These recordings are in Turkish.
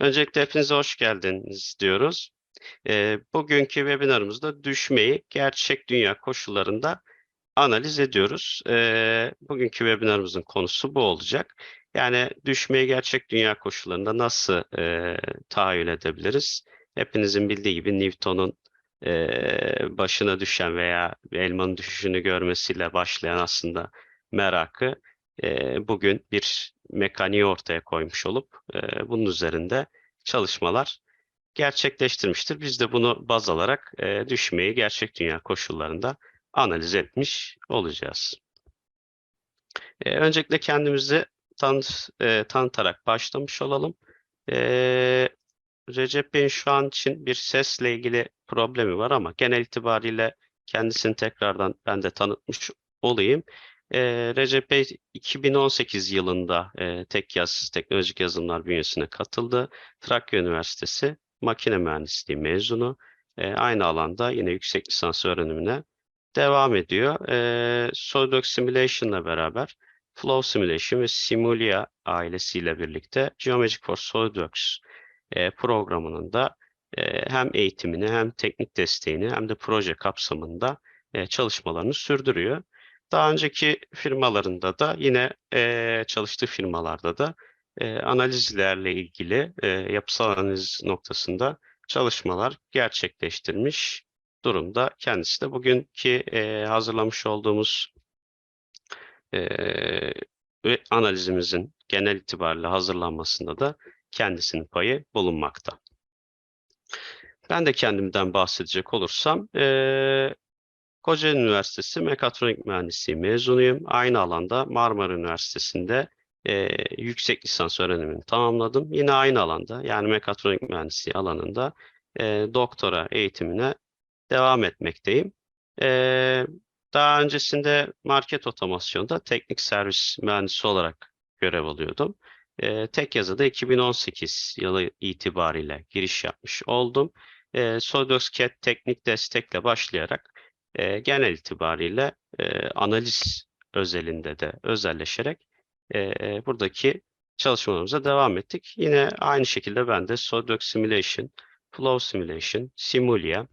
Öncelikle hepinize hoş geldiniz diyoruz. Ee, bugünkü webinarımızda düşmeyi gerçek dünya koşullarında analiz ediyoruz. Ee, bugünkü webinarımızın konusu bu olacak. Yani düşmeyi gerçek dünya koşullarında nasıl e, tahayyül edebiliriz? Hepinizin bildiği gibi Newton'un e, başına düşen veya elmanın düşüşünü görmesiyle başlayan aslında merakı e, bugün bir mekaniği ortaya koymuş olup e, bunun üzerinde çalışmalar gerçekleştirmiştir. Biz de bunu baz alarak e, düşmeyi gerçek dünya koşullarında analiz etmiş olacağız. E, öncelikle kendimizi tanıt, e, tanıtarak başlamış olalım. E, Recep Bey'in şu an için bir sesle ilgili problemi var ama genel itibariyle kendisini tekrardan ben de tanıtmış olayım. E, Recep Bey 2018 yılında e, tek teknolojik yazılımlar bünyesine katıldı. Trakya Üniversitesi makine mühendisliği mezunu. E, aynı alanda yine yüksek lisans öğrenimine devam ediyor. E, SolidWorks Simulation ile beraber Flow Simulation ve Simulia ailesiyle birlikte Geomagic for SolidWorks e, programının da e, hem eğitimini hem teknik desteğini hem de proje kapsamında e, çalışmalarını sürdürüyor. Daha önceki firmalarında da yine e, çalıştığı firmalarda da e, analizlerle ilgili e, yapısal analiz noktasında çalışmalar gerçekleştirmiş durumda. Kendisi de bugünkü e, hazırlamış olduğumuz e, analizimizin genel itibariyle hazırlanmasında da kendisinin payı bulunmakta. Ben de kendimden bahsedecek olursam, e, Kocaeli Üniversitesi Mekatronik Mühendisliği mezunuyum. Aynı alanda Marmara Üniversitesi'nde e, yüksek lisans öğrenimini tamamladım. Yine aynı alanda yani mekatronik mühendisliği alanında e, doktora eğitimine devam etmekteyim. E, daha öncesinde market otomasyonda teknik servis mühendisi olarak görev alıyordum. E, tek yazıda 2018 yılı itibariyle giriş yapmış oldum. E, SolidWorks teknik destekle başlayarak e, genel itibariyle e, analiz özelinde de özelleşerek e, buradaki çalışmalarımıza devam ettik. Yine aynı şekilde ben de SolidWorks Simulation, Flow Simulation, Simulia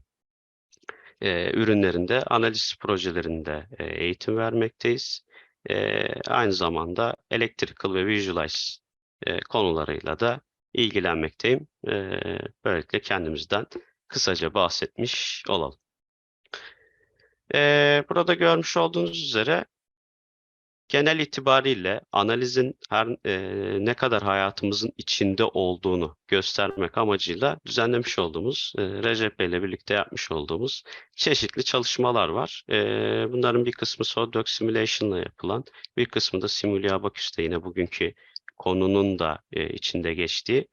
e, ürünlerinde, analiz projelerinde e, eğitim vermekteyiz. E, aynı zamanda Electrical ve Visualize e, konularıyla da ilgilenmekteyim. E, böylelikle kendimizden kısaca bahsetmiş olalım. E, burada görmüş olduğunuz üzere genel itibariyle analizin her e, ne kadar hayatımızın içinde olduğunu göstermek amacıyla düzenlemiş olduğumuz, e, Recep Bey ile birlikte yapmış olduğumuz çeşitli çalışmalar var. E, bunların bir kısmı SolidWorks Simulation ile yapılan, bir kısmı da Simulia Abacus'ta yine bugünkü konunun da içinde geçtiği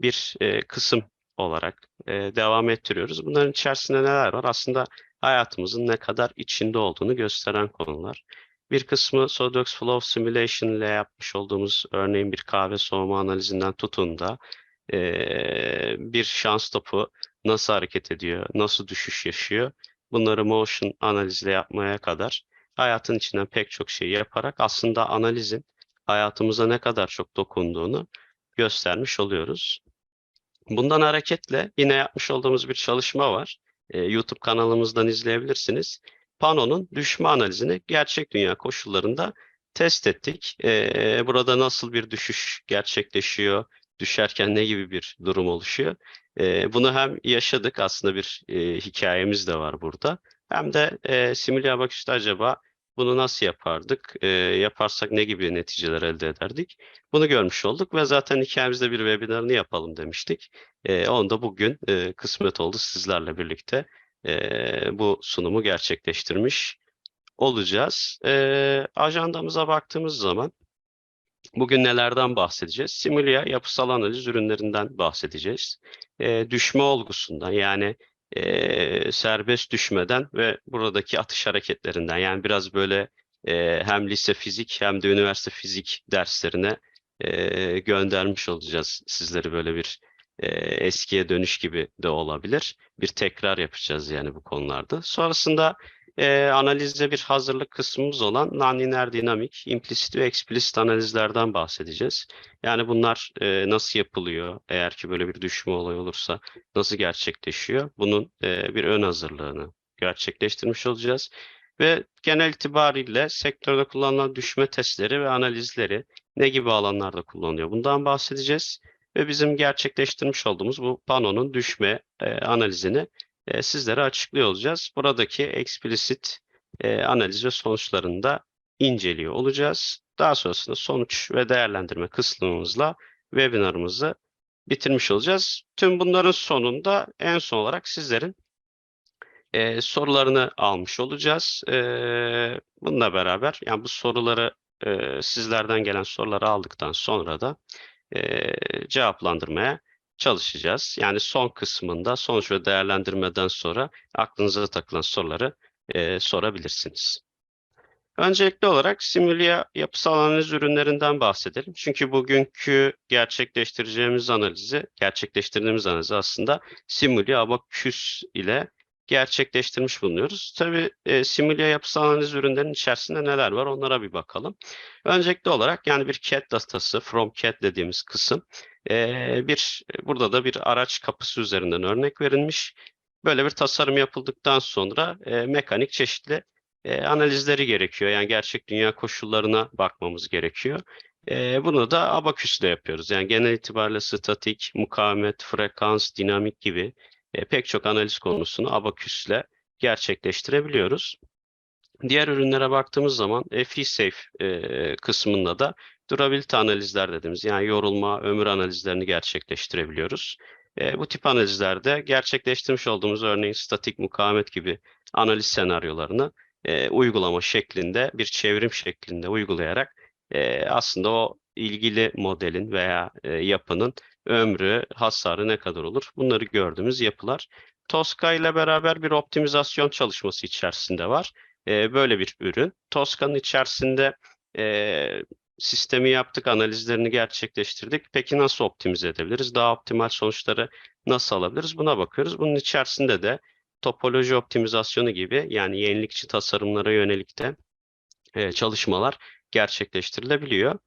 bir kısım olarak devam ettiriyoruz. Bunların içerisinde neler var? Aslında hayatımızın ne kadar içinde olduğunu gösteren konular. Bir kısmı SolidWorks Flow Simulation ile yapmış olduğumuz örneğin bir kahve soğuma analizinden tutun da e, bir şans topu nasıl hareket ediyor, nasıl düşüş yaşıyor bunları motion analizle yapmaya kadar hayatın içinden pek çok şey yaparak aslında analizin hayatımıza ne kadar çok dokunduğunu göstermiş oluyoruz. Bundan hareketle yine yapmış olduğumuz bir çalışma var. E, YouTube kanalımızdan izleyebilirsiniz. Pano'nun düşme analizini gerçek dünya koşullarında test ettik. E, burada nasıl bir düşüş gerçekleşiyor, düşerken ne gibi bir durum oluşuyor. E, bunu hem yaşadık aslında bir e, hikayemiz de var burada. Hem de e, Simulya Bakış'ta acaba bunu nasıl yapardık? E, yaparsak ne gibi neticeler elde ederdik? Bunu görmüş olduk ve zaten hikayemizde bir webinarını yapalım demiştik. E, onu da bugün e, kısmet oldu sizlerle birlikte e, bu sunumu gerçekleştirmiş olacağız. E, ajandamıza baktığımız zaman bugün nelerden bahsedeceğiz? Simulia yapısal analiz ürünlerinden bahsedeceğiz. E, düşme olgusundan yani e, serbest düşmeden ve buradaki atış hareketlerinden yani biraz böyle e, hem lise fizik hem de üniversite fizik derslerine e, göndermiş olacağız sizleri böyle bir e, eskiye dönüş gibi de olabilir. Bir tekrar yapacağız yani bu konularda. Sonrasında e, analizde bir hazırlık kısmımız olan non-linear dinamik, implicit ve explicit analizlerden bahsedeceğiz. Yani bunlar e, nasıl yapılıyor? Eğer ki böyle bir düşme olayı olursa nasıl gerçekleşiyor? Bunun e, bir ön hazırlığını gerçekleştirmiş olacağız. Ve genel itibariyle sektörde kullanılan düşme testleri ve analizleri ne gibi alanlarda kullanılıyor? Bundan bahsedeceğiz. Ve bizim gerçekleştirmiş olduğumuz bu panonun düşme e, analizini e, sizlere açıklıyor olacağız. Buradaki explicit e, analiz ve sonuçlarını da inceliyor olacağız. Daha sonrasında sonuç ve değerlendirme kısmımızla webinarımızı bitirmiş olacağız. Tüm bunların sonunda en son olarak sizlerin e, sorularını almış olacağız. E, bununla beraber yani bu soruları e, sizlerden gelen soruları aldıktan sonra da e, cevaplandırmaya çalışacağız. Yani son kısmında sonuç ve değerlendirmeden sonra aklınıza takılan soruları e, sorabilirsiniz. Öncelikli olarak Simulya yapısal analiz ürünlerinden bahsedelim. Çünkü bugünkü gerçekleştireceğimiz analizi, gerçekleştirdiğimiz analizi aslında Simulya Abaküs ile gerçekleştirmiş bulunuyoruz. Tabii e, Simulya yapısal analiz ürünlerinin içerisinde neler var onlara bir bakalım. Öncelikli olarak yani bir CAD datası, from CAD dediğimiz kısım e, bir burada da bir araç kapısı üzerinden örnek verilmiş. Böyle bir tasarım yapıldıktan sonra e, mekanik çeşitli e, analizleri gerekiyor. Yani gerçek dünya koşullarına bakmamız gerekiyor. E, bunu da abaküsle yapıyoruz. Yani genel itibariyle statik, mukavemet, frekans, dinamik gibi e, pek çok analiz konusunu abaküsle gerçekleştirebiliyoruz. Diğer ürünlere baktığımız zaman FE-Safe e, kısmında da durability analizler dediğimiz yani yorulma, ömür analizlerini gerçekleştirebiliyoruz. E, bu tip analizlerde gerçekleştirmiş olduğumuz örneğin statik mukavemet gibi analiz senaryolarını e, uygulama şeklinde bir çevrim şeklinde uygulayarak e, aslında o ilgili modelin veya e, yapının ömrü, hasarı ne kadar olur? Bunları gördüğümüz yapılar. Tosca ile beraber bir optimizasyon çalışması içerisinde var. E, böyle bir ürün. Tosca'nın içerisinde e, sistemi yaptık, analizlerini gerçekleştirdik. Peki nasıl optimize edebiliriz? Daha optimal sonuçları nasıl alabiliriz? Buna bakıyoruz. Bunun içerisinde de topoloji optimizasyonu gibi yani yenilikçi tasarımlara yönelik de e, çalışmalar gerçekleştirilebiliyor.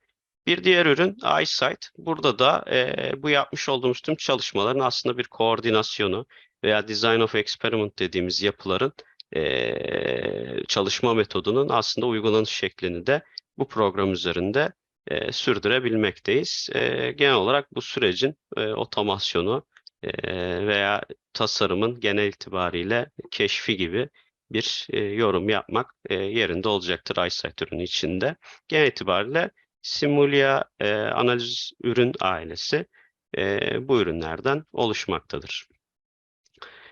Bir diğer ürün iSight. Burada da e, bu yapmış olduğumuz tüm çalışmaların aslında bir koordinasyonu veya design of experiment dediğimiz yapıların e, çalışma metodunun aslında uygulanış şeklini de bu program üzerinde e, sürdürebilmekteyiz. E, genel olarak bu sürecin e, otomasyonu e, veya tasarımın genel itibariyle keşfi gibi bir e, yorum yapmak e, yerinde olacaktır iSight ürünü içinde. Genel itibariyle Simulya e, analiz ürün ailesi e, bu ürünlerden oluşmaktadır.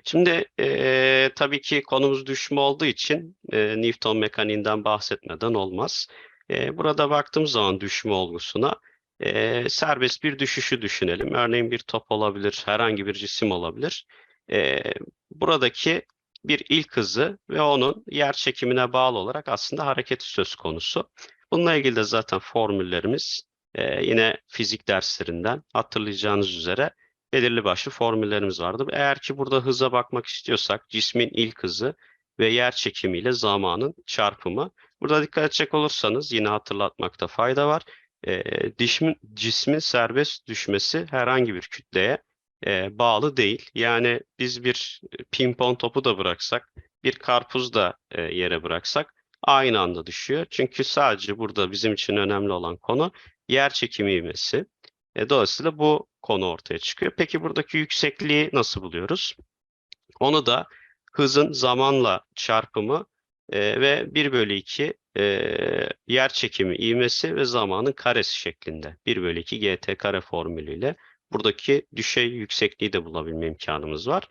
Şimdi e, tabii ki konumuz düşme olduğu için e, Newton mekaniğinden bahsetmeden olmaz. E, burada baktığımız zaman düşme olgusuna e, serbest bir düşüşü düşünelim. Örneğin bir top olabilir, herhangi bir cisim olabilir. E, buradaki bir ilk hızı ve onun yer çekimine bağlı olarak aslında hareketi söz konusu. Bununla ilgili de zaten formüllerimiz e, yine fizik derslerinden hatırlayacağınız üzere belirli başlı formüllerimiz vardı. Eğer ki burada hıza bakmak istiyorsak cismin ilk hızı ve yer çekimiyle zamanın çarpımı. Burada dikkat edecek olursanız yine hatırlatmakta fayda var. E, cismin, cismin serbest düşmesi herhangi bir kütleye e, bağlı değil. Yani biz bir pimpon topu da bıraksak, bir karpuz da e, yere bıraksak aynı anda düşüyor. Çünkü sadece burada bizim için önemli olan konu yer çekimi ivmesi. E, dolayısıyla bu konu ortaya çıkıyor. Peki buradaki yüksekliği nasıl buluyoruz? Onu da hızın zamanla çarpımı e, ve 1 bölü 2 e, yer çekimi ivmesi ve zamanın karesi şeklinde 1 bölü 2 gt kare formülüyle buradaki düşey yüksekliği de bulabilme imkanımız var.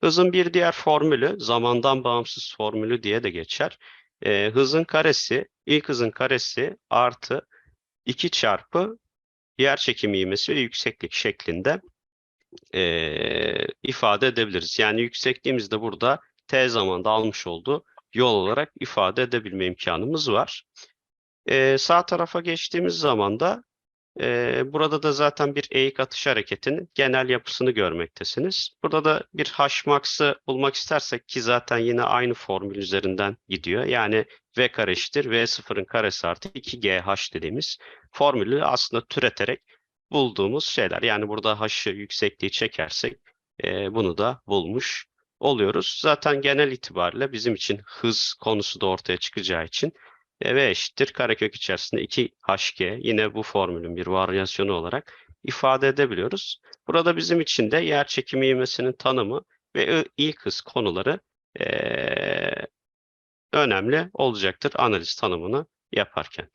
Hızın bir diğer formülü zamandan bağımsız formülü diye de geçer. E, hızın karesi, ilk hızın karesi artı 2 çarpı yer çekimi ivmesi ve yükseklik şeklinde e, ifade edebiliriz. Yani yüksekliğimiz de burada t zamanda almış olduğu yol olarak ifade edebilme imkanımız var. E, sağ tarafa geçtiğimiz zaman da Burada da zaten bir eğik atış hareketinin genel yapısını görmektesiniz. Burada da bir Hmax'ı bulmak istersek ki zaten yine aynı formül üzerinden gidiyor. Yani V kare eşittir V0'ın karesi artı 2GH dediğimiz formülü aslında türeterek bulduğumuz şeyler. Yani burada H'ı yüksekliği çekersek bunu da bulmuş oluyoruz. Zaten genel itibariyle bizim için hız konusu da ortaya çıkacağı için V eşittir karekök içerisinde 2HG yine bu formülün bir varyasyonu olarak ifade edebiliyoruz. Burada bizim için de yer çekimi ivmesinin tanımı ve ilk hız konuları e, önemli olacaktır analiz tanımını yaparken.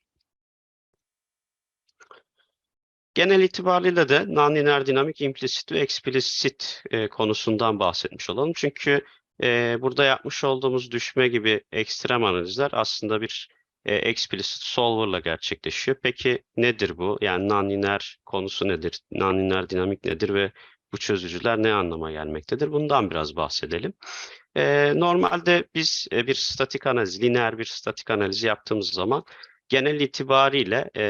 Genel itibariyle de nonlinear dinamik implicit ve explicit e, konusundan bahsetmiş olalım. Çünkü e, burada yapmış olduğumuz düşme gibi ekstrem analizler aslında bir e, explicit solver'la gerçekleşiyor. Peki nedir bu? Yani nonlinear konusu nedir? Nonlinear dinamik nedir ve bu çözücüler ne anlama gelmektedir? Bundan biraz bahsedelim. E, normalde biz e, bir statik analiz, lineer bir statik analizi yaptığımız zaman genel itibariyle e,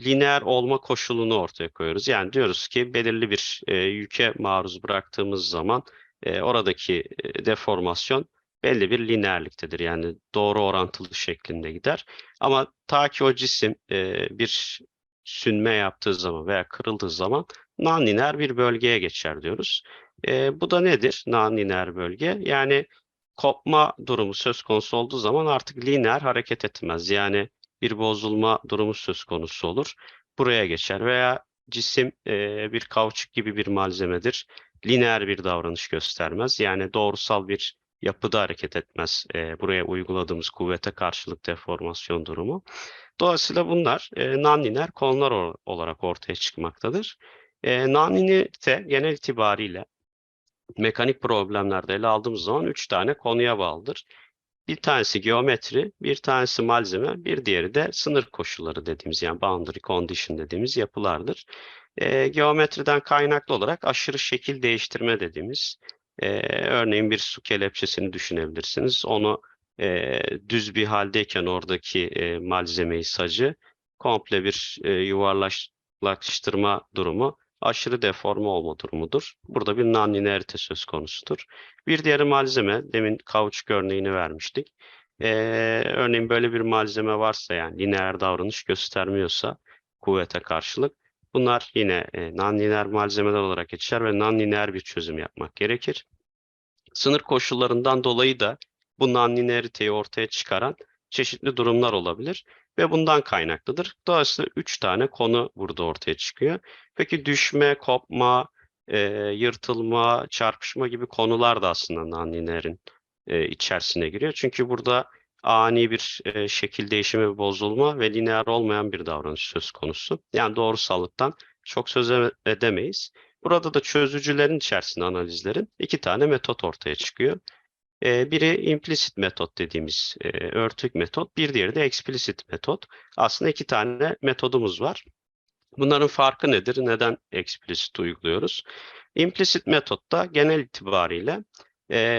lineer olma koşulunu ortaya koyuyoruz. Yani diyoruz ki belirli bir e, yüke maruz bıraktığımız zaman e, oradaki e, deformasyon belli bir lineerliktedir. Yani doğru orantılı şeklinde gider. Ama ta ki o cisim e, bir sünme yaptığı zaman veya kırıldığı zaman non-lineer bir bölgeye geçer diyoruz. E, bu da nedir non-lineer bölge? Yani kopma durumu söz konusu olduğu zaman artık lineer hareket etmez. Yani bir bozulma durumu söz konusu olur. Buraya geçer veya cisim e, bir kauçuk gibi bir malzemedir. Lineer bir davranış göstermez. Yani doğrusal bir yapıda hareket etmez. E, buraya uyguladığımız kuvvete karşılık deformasyon durumu. Dolayısıyla bunlar e, non-lineer konular olarak ortaya çıkmaktadır. E, non-linearite genel itibariyle mekanik problemlerde ele aldığımız zaman üç tane konuya bağlıdır. Bir tanesi geometri, bir tanesi malzeme, bir diğeri de sınır koşulları dediğimiz yani boundary condition dediğimiz yapılardır. E, geometriden kaynaklı olarak aşırı şekil değiştirme dediğimiz e, örneğin bir su kelepçesini düşünebilirsiniz. Onu e, düz bir haldeyken oradaki e, malzemeyi sacı komple bir e, yuvarlaştırma durumu aşırı deforme olma durumudur. Burada bir non-linearite söz konusudur. Bir diğeri malzeme, demin kauçuk örneğini vermiştik. Ee, örneğin böyle bir malzeme varsa yani lineer davranış göstermiyorsa kuvvete karşılık bunlar yine e, non-lineer malzemeler olarak geçer ve non-lineer bir çözüm yapmak gerekir. Sınır koşullarından dolayı da bu non-lineariteyi ortaya çıkaran çeşitli durumlar olabilir ve bundan kaynaklıdır. Dolayısıyla üç tane konu burada ortaya çıkıyor. Peki düşme, kopma, e, yırtılma, çarpışma gibi konular da aslında non-linear'in e, içerisine giriyor. Çünkü burada ani bir e, şekil değişimi bozulma ve lineer olmayan bir davranış söz konusu. Yani doğrusallıktan çok söz edemeyiz. Burada da çözücülerin içerisinde analizlerin iki tane metot ortaya çıkıyor. Biri implicit metot dediğimiz örtük metot, bir diğeri de explicit metot. Aslında iki tane metodumuz var. Bunların farkı nedir? Neden explicit uyguluyoruz? Implicit metotta genel itibariyle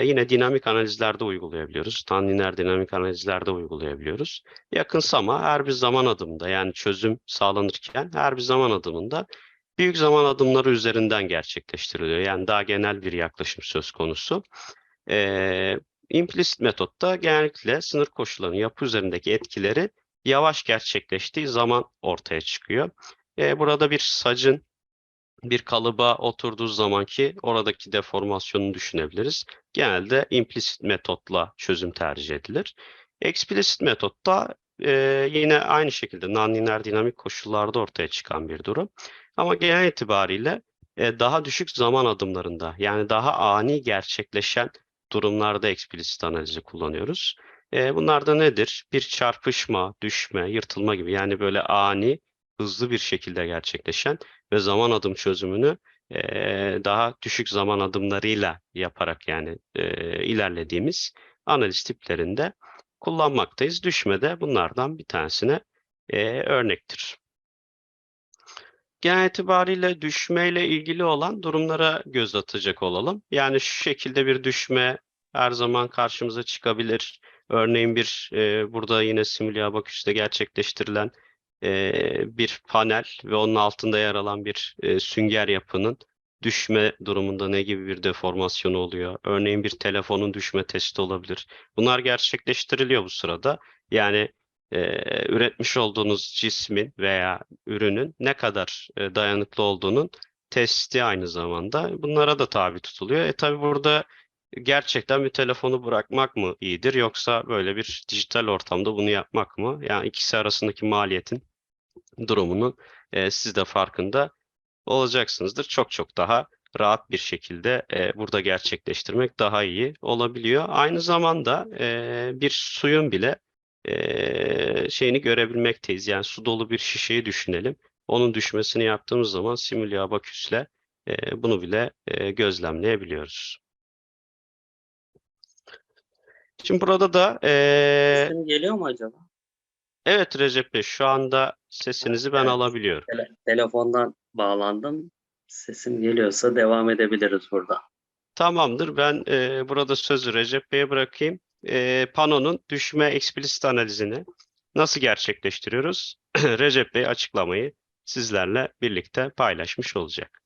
yine dinamik analizlerde uygulayabiliyoruz. Nonlinear dinamik analizlerde uygulayabiliyoruz. Yakınsama her bir zaman adımında yani çözüm sağlanırken her bir zaman adımında büyük zaman adımları üzerinden gerçekleştiriliyor. Yani daha genel bir yaklaşım söz konusu. E, implicit metotta genellikle sınır koşullarının yapı üzerindeki etkileri yavaş gerçekleştiği zaman ortaya çıkıyor. E, burada bir sacın bir kalıba oturduğu zamanki oradaki deformasyonu düşünebiliriz. Genelde implicit metotla çözüm tercih edilir. Explicit metotta e, yine aynı şekilde nonlinear dinamik koşullarda ortaya çıkan bir durum. Ama genel itibariyle e, daha düşük zaman adımlarında yani daha ani gerçekleşen durumlarda eksplisit analizi kullanıyoruz. E, bunlar nedir? Bir çarpışma, düşme, yırtılma gibi yani böyle ani, hızlı bir şekilde gerçekleşen ve zaman adım çözümünü e, daha düşük zaman adımlarıyla yaparak yani e, ilerlediğimiz analiz tiplerinde kullanmaktayız. Düşme de bunlardan bir tanesine e, örnektir. Genel itibariyle düşmeyle ilgili olan durumlara göz atacak olalım. Yani şu şekilde bir düşme her zaman karşımıza çıkabilir. Örneğin bir e, burada yine simülia bakışta gerçekleştirilen e, bir panel ve onun altında yer alan bir e, sünger yapının düşme durumunda ne gibi bir deformasyonu oluyor? Örneğin bir telefonun düşme testi olabilir. Bunlar gerçekleştiriliyor bu sırada. Yani e, üretmiş olduğunuz cismin veya ürünün ne kadar dayanıklı olduğunun testi aynı zamanda. Bunlara da tabi tutuluyor. E tabi burada gerçekten bir telefonu bırakmak mı iyidir yoksa böyle bir dijital ortamda bunu yapmak mı? Yani ikisi arasındaki maliyetin durumunun e, siz de farkında olacaksınızdır. Çok çok daha rahat bir şekilde e, burada gerçekleştirmek daha iyi olabiliyor. Aynı zamanda e, bir suyun bile e, şeyini görebilmekteyiz. Yani su dolu bir şişeyi düşünelim. Onun düşmesini yaptığımız zaman simülya abaküsle e, bunu bile e, gözlemleyebiliyoruz. Şimdi burada da e, Sesim geliyor mu acaba? evet Recep Bey şu anda sesinizi ben Evet. alabiliyorum. Tele- telefondan bağlandım. Sesim geliyorsa devam edebiliriz burada. Tamamdır. Ben e, burada sözü Recep Bey'e bırakayım. E, Pano'nun düşme eksplisit analizini nasıl gerçekleştiriyoruz? Recep Bey açıklamayı sizlerle birlikte paylaşmış olacak.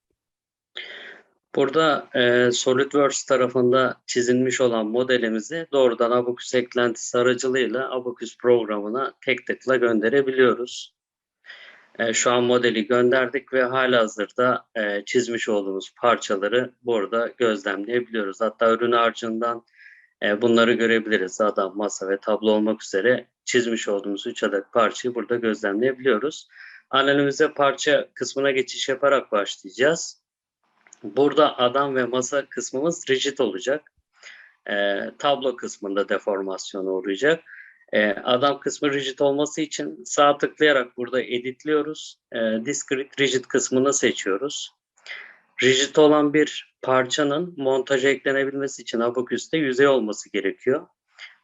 Burada e, SolidWorks tarafında çizilmiş olan modelimizi doğrudan Abacus eklentisi aracılığıyla Abacus programına tek tıkla gönderebiliyoruz. E, şu an modeli gönderdik ve halihazırda e, çizmiş olduğumuz parçaları burada gözlemleyebiliyoruz. Hatta ürün harcından e, bunları görebiliriz. Adam, masa ve tablo olmak üzere çizmiş olduğumuz 3 adet parçayı burada gözlemleyebiliyoruz. Analizimize parça kısmına geçiş yaparak başlayacağız. Burada adam ve masa kısmımız rigid olacak. E, tablo kısmında deformasyona uğrayacak. E, adam kısmı rigid olması için sağ tıklayarak burada editliyoruz. E, discrete rigid kısmını seçiyoruz. Rigid olan bir parçanın montaja eklenebilmesi için Abacus'te yüzey olması gerekiyor.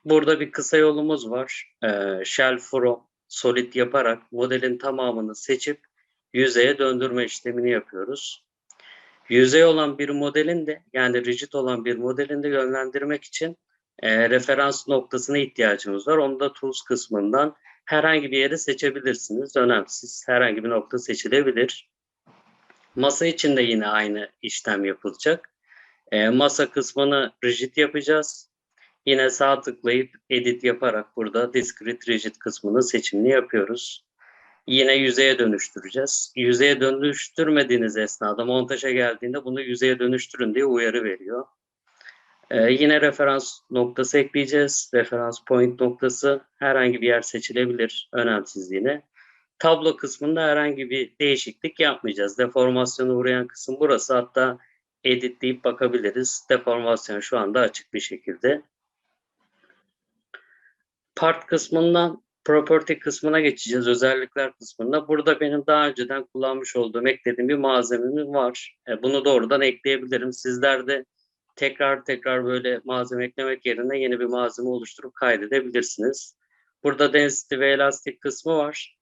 Burada bir kısa yolumuz var. E, shell from solid yaparak modelin tamamını seçip yüzeye döndürme işlemini yapıyoruz. Yüzey olan bir modelin de yani rigid olan bir modelin de yönlendirmek için e, referans noktasına ihtiyacımız var. Onu da tools kısmından herhangi bir yeri seçebilirsiniz. Önemsiz. Herhangi bir nokta seçilebilir. Masa için de yine aynı işlem yapılacak. E, masa kısmını rigid yapacağız. Yine sağ tıklayıp edit yaparak burada discrete rigid kısmını seçimini yapıyoruz. Yine yüzeye dönüştüreceğiz. Yüzeye dönüştürmediğiniz esnada montaja geldiğinde bunu yüzeye dönüştürün diye uyarı veriyor. Ee, yine referans noktası ekleyeceğiz. Referans point noktası herhangi bir yer seçilebilir önemsiz yine. Tablo kısmında herhangi bir değişiklik yapmayacağız. Deformasyona uğrayan kısım burası. Hatta editleyip bakabiliriz. Deformasyon şu anda açık bir şekilde. Part kısmından property kısmına geçeceğiz. Özellikler kısmında. Burada benim daha önceden kullanmış olduğum, eklediğim bir malzemem var. E, bunu doğrudan ekleyebilirim. Sizler de tekrar tekrar böyle malzeme eklemek yerine yeni bir malzeme oluşturup kaydedebilirsiniz. Burada density ve elastik kısmı var.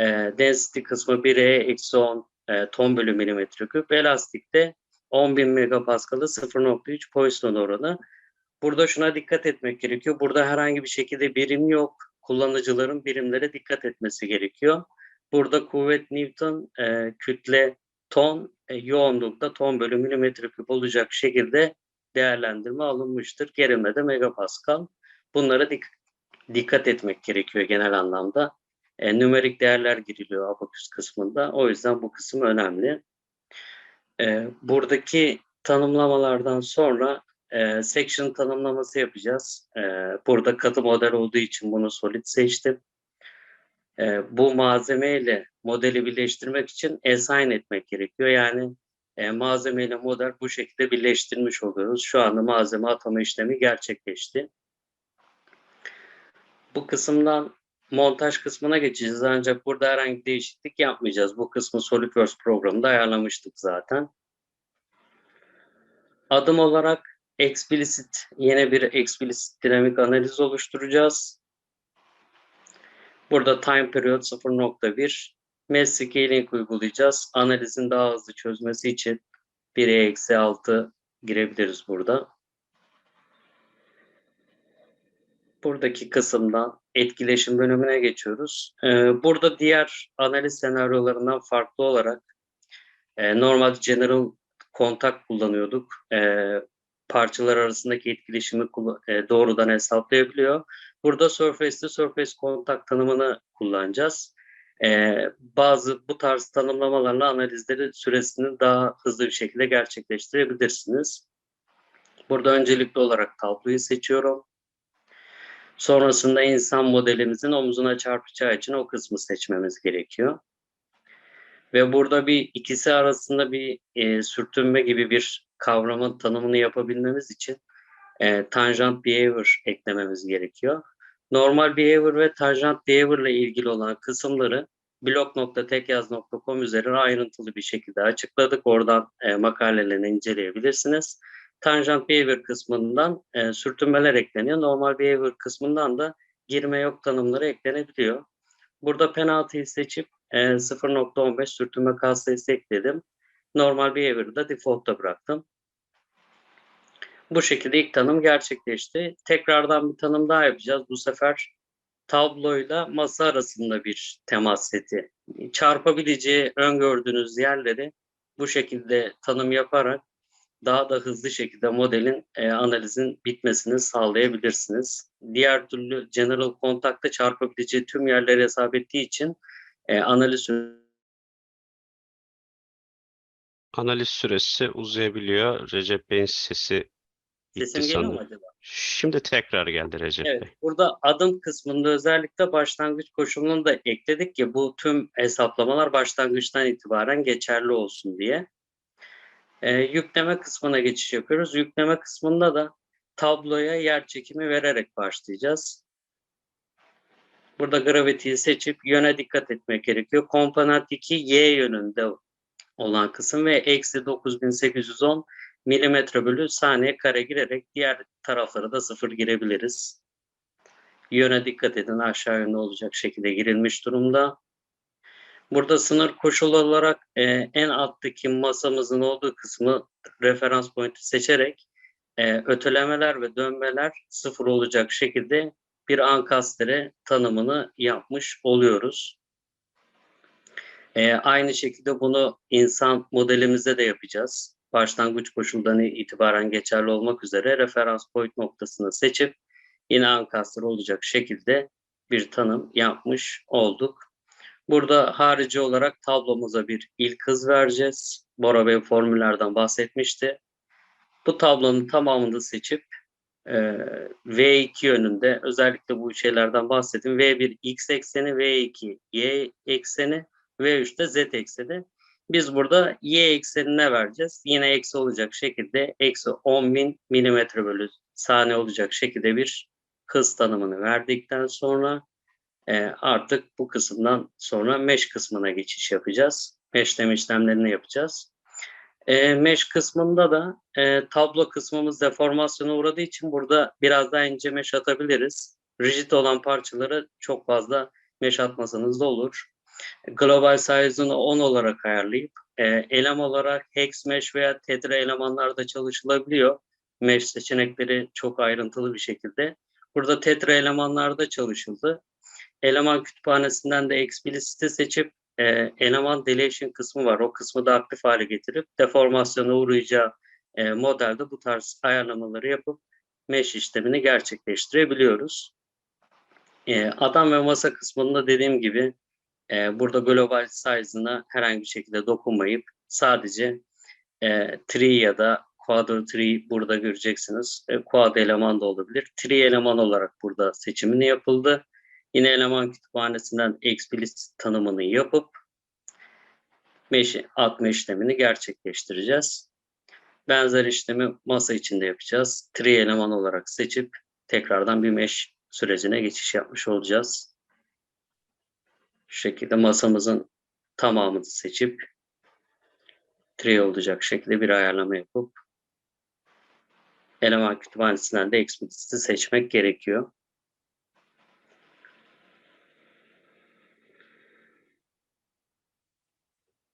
E, density kısmı 1'e eksi 10 e, ton bölü milimetre küp. Elastikte 10.000 megapaskalı 0.3 Poisson oranı. Burada şuna dikkat etmek gerekiyor. Burada herhangi bir şekilde birim yok. Kullanıcıların birimlere dikkat etmesi gerekiyor. Burada kuvvet Newton, e, kütle ton, e, yoğunlukta ton bölü milimetre küp olacak şekilde değerlendirme alınmıştır. Gerilme de megapascal. Bunlara dik dikkat etmek gerekiyor genel anlamda. E, nümerik değerler giriliyor abaküs kısmında. O yüzden bu kısım önemli. E, buradaki tanımlamalardan sonra e, section tanımlaması yapacağız. E, burada katı model olduğu için bunu solid seçtim. E, bu malzemeyle modeli birleştirmek için assign etmek gerekiyor. Yani e, malzeme ile model bu şekilde birleştirmiş oluyoruz. Şu anda malzeme atama işlemi gerçekleşti. Bu kısımdan montaj kısmına geçeceğiz ancak burada herhangi bir değişiklik yapmayacağız. Bu kısmı SolidWorks programında ayarlamıştık zaten. Adım olarak explicit, yine bir explicit dinamik analiz oluşturacağız. Burada time period 0.1 mass scaling uygulayacağız. Analizin daha hızlı çözmesi için 1'e eksi 6 girebiliriz burada. buradaki kısımdan etkileşim bölümüne geçiyoruz. Ee, burada diğer analiz senaryolarından farklı olarak e, normalde general kontak kullanıyorduk. E, parçalar arasındaki etkileşimi e, doğrudan hesaplayabiliyor. Burada surface to surface kontak tanımını kullanacağız. E, bazı bu tarz tanımlamalarla analizleri süresini daha hızlı bir şekilde gerçekleştirebilirsiniz. Burada öncelikli olarak tabloyu seçiyorum. Sonrasında insan modelimizin omzuna çarpacağı için o kısmı seçmemiz gerekiyor. Ve burada bir ikisi arasında bir e, sürtünme gibi bir kavramın tanımını yapabilmemiz için e, tangent behavior eklememiz gerekiyor. Normal behavior ve tangent behavior ile ilgili olan kısımları blog.tekyaz.com üzerine ayrıntılı bir şekilde açıkladık. Oradan e, makalelerini inceleyebilirsiniz. Tangent behavior kısmından e, sürtünmeler ekleniyor. Normal behavior kısmından da girme yok tanımları eklenebiliyor. Burada penaltıyı seçip e, 0.15 sürtünme katsayısı ekledim. Normal behavior'ı da default'ta bıraktım. Bu şekilde ilk tanım gerçekleşti. Tekrardan bir tanım daha yapacağız. Bu sefer tabloyla masa arasında bir temas seti. Çarpabileceği öngördüğünüz yerleri bu şekilde tanım yaparak daha da hızlı şekilde modelin e, analizin bitmesini sağlayabilirsiniz. Diğer türlü general kontakta çarpabileceği tüm yerleri hesap ettiği için e, analiz Analiz süresi uzayabiliyor. Recep Bey'in sesi sesim geliyor mu acaba? Şimdi tekrar geldi Recep Evet, Bey. burada adım kısmında özellikle başlangıç koşulunu da ekledik ki bu tüm hesaplamalar başlangıçtan itibaren geçerli olsun diye. Ee, yükleme kısmına geçiş yapıyoruz. Yükleme kısmında da tabloya yer çekimi vererek başlayacağız. Burada gravity'yi seçip yöne dikkat etmek gerekiyor. Komponent 2 y yönünde olan kısım ve eksi 9810 milimetre bölü saniye kare girerek diğer taraflara da sıfır girebiliriz. Yöne dikkat edin aşağı yönde olacak şekilde girilmiş durumda. Burada sınır koşulu olarak e, en alttaki masamızın olduğu kısmı referans pointi seçerek e, ötelemeler ve dönmeler sıfır olacak şekilde bir ankastre tanımını yapmış oluyoruz. E, aynı şekilde bunu insan modelimizde de yapacağız. Başlangıç koşuldan itibaren geçerli olmak üzere referans point noktasını seçip yine ankastre olacak şekilde bir tanım yapmış olduk. Burada harici olarak tablomuza bir ilk hız vereceğiz. Bora Bey formüllerden bahsetmişti. Bu tablonun tamamını seçip e, V2 yönünde özellikle bu şeylerden bahsettim. V1 x ekseni, V2 y ekseni, V3 de z ekseni. Biz burada y eksenine vereceğiz. Yine eksi olacak şekilde eksi 10.000 milimetre bölü saniye olacak şekilde bir hız tanımını verdikten sonra e, artık bu kısımdan sonra mesh kısmına geçiş yapacağız. Meshleme işlemlerini yapacağız. E, mesh kısmında da e, tablo kısmımız deformasyona uğradığı için burada biraz daha ince mesh atabiliriz. Rigid olan parçaları çok fazla mesh atmasanız da olur. Global size'ını 10 olarak ayarlayıp e, elem olarak hex mesh veya tetra elemanlarda çalışılabiliyor. Mesh seçenekleri çok ayrıntılı bir şekilde. Burada tetra elemanlarda çalışıldı. Eleman kütüphanesinden de explicit'i seçip e, eleman deletion kısmı var. O kısmı da aktif hale getirip deformasyona uğrayacağı e, modelde bu tarz ayarlamaları yapıp mesh işlemini gerçekleştirebiliyoruz. E, adam ve masa kısmında dediğim gibi e, burada global size'ına herhangi bir şekilde dokunmayıp sadece e, tree ya da quadro tree burada göreceksiniz. E, quad eleman da olabilir. Tree eleman olarak burada seçimini yapıldı. Yine eleman kütüphanesinden explicit tanımını yapıp mesh atma işlemini gerçekleştireceğiz. Benzer işlemi masa içinde yapacağız. Tree eleman olarak seçip tekrardan bir mesh sürecine geçiş yapmış olacağız. Şu şekilde masamızın tamamını seçip tree olacak şekilde bir ayarlama yapıp eleman kütüphanesinden de explicit'i seçmek gerekiyor.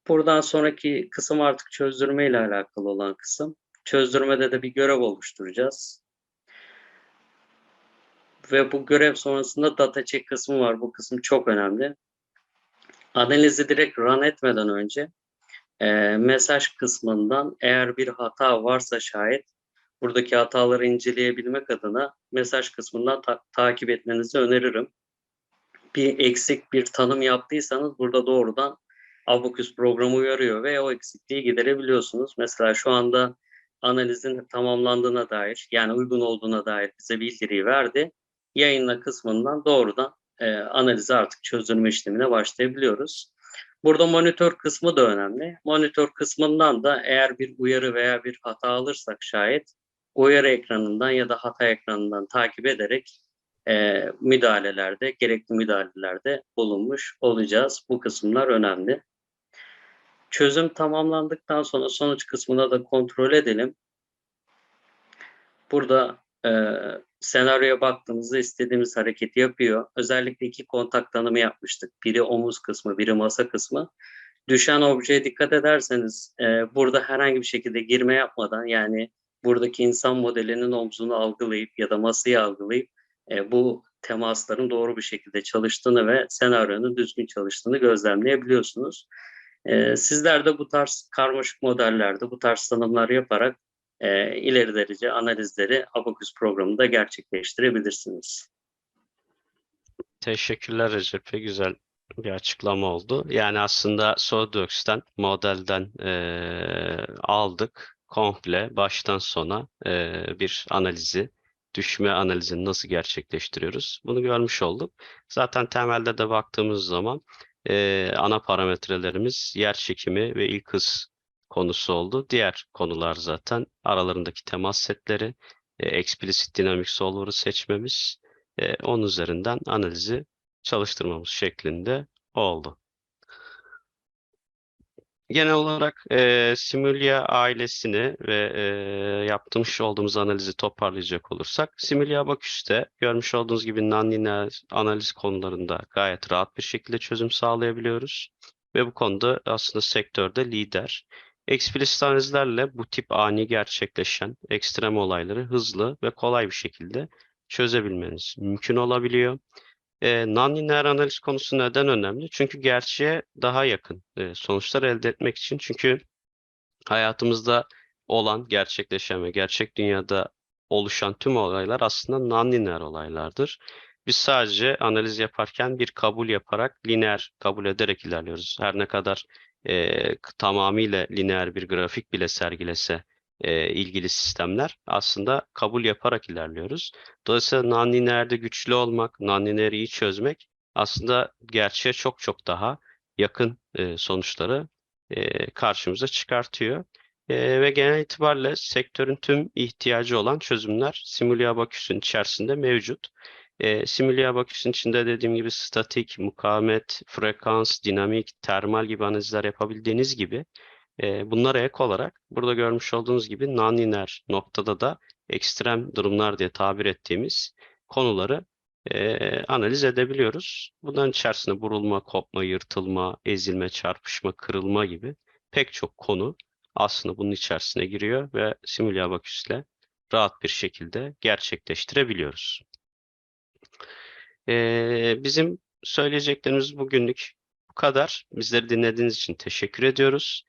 Buradan sonraki kısım artık çözdürme ile alakalı olan kısım. Çözdürmede de bir görev oluşturacağız. ve bu görev sonrasında data check kısmı var. Bu kısım çok önemli. Analizi direkt run etmeden önce e, mesaj kısmından eğer bir hata varsa şayet buradaki hataları inceleyebilmek adına mesaj kısmından ta- takip etmenizi öneririm. Bir eksik bir tanım yaptıysanız burada doğrudan Abacus programı uyarıyor ve o eksikliği giderebiliyorsunuz. Mesela şu anda analizin tamamlandığına dair yani uygun olduğuna dair bize bildiriyi verdi. Yayınla kısmından doğrudan e, analize artık çözülme işlemine başlayabiliyoruz. Burada monitör kısmı da önemli. Monitör kısmından da eğer bir uyarı veya bir hata alırsak şayet uyarı ekranından ya da hata ekranından takip ederek e, müdahalelerde, gerekli müdahalelerde bulunmuş olacağız. Bu kısımlar önemli. Çözüm tamamlandıktan sonra sonuç kısmına da kontrol edelim. Burada e, senaryoya baktığımızda istediğimiz hareketi yapıyor. Özellikle iki kontak tanımı yapmıştık. Biri omuz kısmı, biri masa kısmı. Düşen objeye dikkat ederseniz e, burada herhangi bir şekilde girme yapmadan yani buradaki insan modelinin omzunu algılayıp ya da masayı algılayıp e, bu temasların doğru bir şekilde çalıştığını ve senaryonun düzgün çalıştığını gözlemleyebiliyorsunuz. E, sizler de bu tarz karmaşık modellerde bu tarz tanımlar yaparak e, ileri derece analizleri Abacus programında gerçekleştirebilirsiniz. Teşekkürler Recep. Güzel bir açıklama oldu. Yani aslında SolidWorks'ten, modelden eee, aldık. Komple baştan sona eee, bir analizi, düşme analizini nasıl gerçekleştiriyoruz? Bunu görmüş olduk. Zaten temelde de baktığımız zaman eee, ana parametrelerimiz yer çekimi ve ilk hız konusu oldu. Diğer konular zaten aralarındaki temas setleri, e, explicit dynamic solver'ı seçmemiz, e, onun üzerinden analizi çalıştırmamız şeklinde oldu. Genel olarak e, Simulya ailesini ve e, yapmış olduğumuz analizi toparlayacak olursak, Simulya Abacus'te görmüş olduğunuz gibi nonlinear analiz konularında gayet rahat bir şekilde çözüm sağlayabiliyoruz. Ve bu konuda aslında sektörde lider. Explicit analizlerle bu tip ani gerçekleşen ekstrem olayları hızlı ve kolay bir şekilde çözebilmeniz mümkün olabiliyor. E, non-linear analiz konusu neden önemli? Çünkü gerçeğe daha yakın e, sonuçlar elde etmek için. Çünkü hayatımızda olan, gerçekleşen ve gerçek dünyada oluşan tüm olaylar aslında non-linear olaylardır. Biz sadece analiz yaparken bir kabul yaparak, lineer kabul ederek ilerliyoruz. Her ne kadar e, tamamıyla lineer bir grafik bile sergilese e, ilgili sistemler aslında kabul yaparak ilerliyoruz. Dolayısıyla nonlineerde güçlü olmak, nonlinear'i iyi çözmek aslında gerçeğe çok çok daha yakın e, sonuçları e, karşımıza çıkartıyor. E, ve genel itibariyle sektörün tüm ihtiyacı olan çözümler Simulya Abacus'un içerisinde mevcut. E, Simulya Abacus'un içinde dediğim gibi statik, mukavemet, frekans, dinamik, termal gibi analizler yapabildiğiniz gibi e, bunlara ek olarak burada görmüş olduğunuz gibi nonlinear noktada da ekstrem durumlar diye tabir ettiğimiz konuları e, analiz edebiliyoruz. Bunların içerisinde vurulma, kopma, yırtılma, ezilme, çarpışma, kırılma gibi pek çok konu aslında bunun içerisine giriyor ve Simulya Abacus ile rahat bir şekilde gerçekleştirebiliyoruz. E, bizim söyleyeceklerimiz bugünlük bu kadar. Bizleri dinlediğiniz için teşekkür ediyoruz.